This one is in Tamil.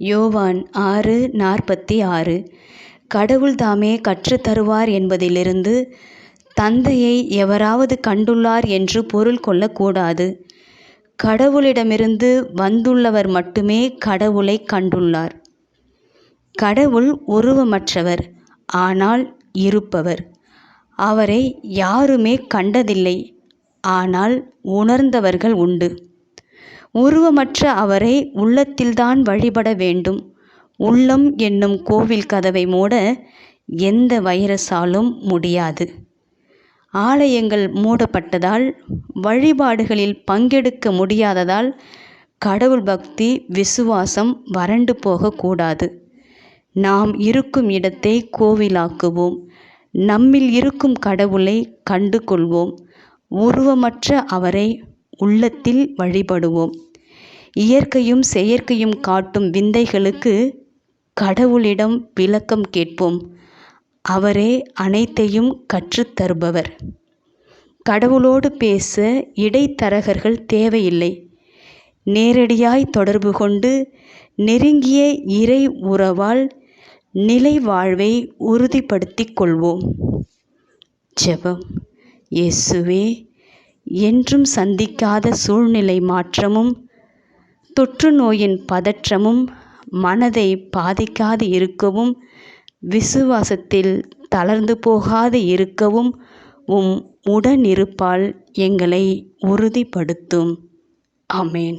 யோவான் ஆறு நாற்பத்தி ஆறு. கடவுள் தாமே கற்றுத்தருவார் என்பதிலிருந்து தந்தையை எவராவது கண்டுள்ளார் என்று பொருள் கொள்ளக்கூடாது. கடவுளிடமிருந்து வந்துள்ளவர் மட்டுமே கடவுளை கண்டுள்ளார். கடவுள் உருவமற்றவர் ஆனால் இருப்பவர். அவரை யாருமே கண்டதில்லை ஆனால் உணர்ந்தவர்கள் உண்டு. உருவமற்ற அவரை உள்ளத்தில்தான் வழிபட வேண்டும். உள்ளம் என்னும் கோவில் கதவை மூட எந்த வைரஸாலும் முடியாது. ஆலயங்கள் மூடப்பட்டதால் வழிபாடுகளில் பங்கெடுக்க முடியாததால் கடவுள் பக்தி விசுவாசம் வறண்டு போகக்கூடாது. நாம் இருக்கும் இடத்தை கோவிலாக்குவோம். நம்மில் இருக்கும் கடவுளை கண்டு கொள்வோம் உருவமற்ற அவரை உள்ளத்தில் வழிபடுவோம். இயற்கையும் செயற்கையும் காட்டும் விந்தைகளுக்கு கடவுளிடம் விளக்கம் கேட்போம். அவரே அனைத்தையும் கற்றுத்தருபவர் கடவுளோடு பேச இடைத்தரகர்கள் தேவையில்லை. நேரடியாய் தொடர்பு கொண்டு நெருங்கிய இறை உறவால் நிலை வாழ்வை உறுதிப்படுத்திக் கொள்வோம். ஜெபம். இயேசுவே என்றும் சந்திக்காத சூழ்நிலை மாற்றமும் தொற்று நோயின் பதற்றமும் மனதை பாதிக்காது இருக்கவும் விசுவாசத்தில் தளர்ந்து போகாது இருக்கவும் உம் உடனிருப்பால் எங்களை உறுதிப்படுத்தும். அமேன்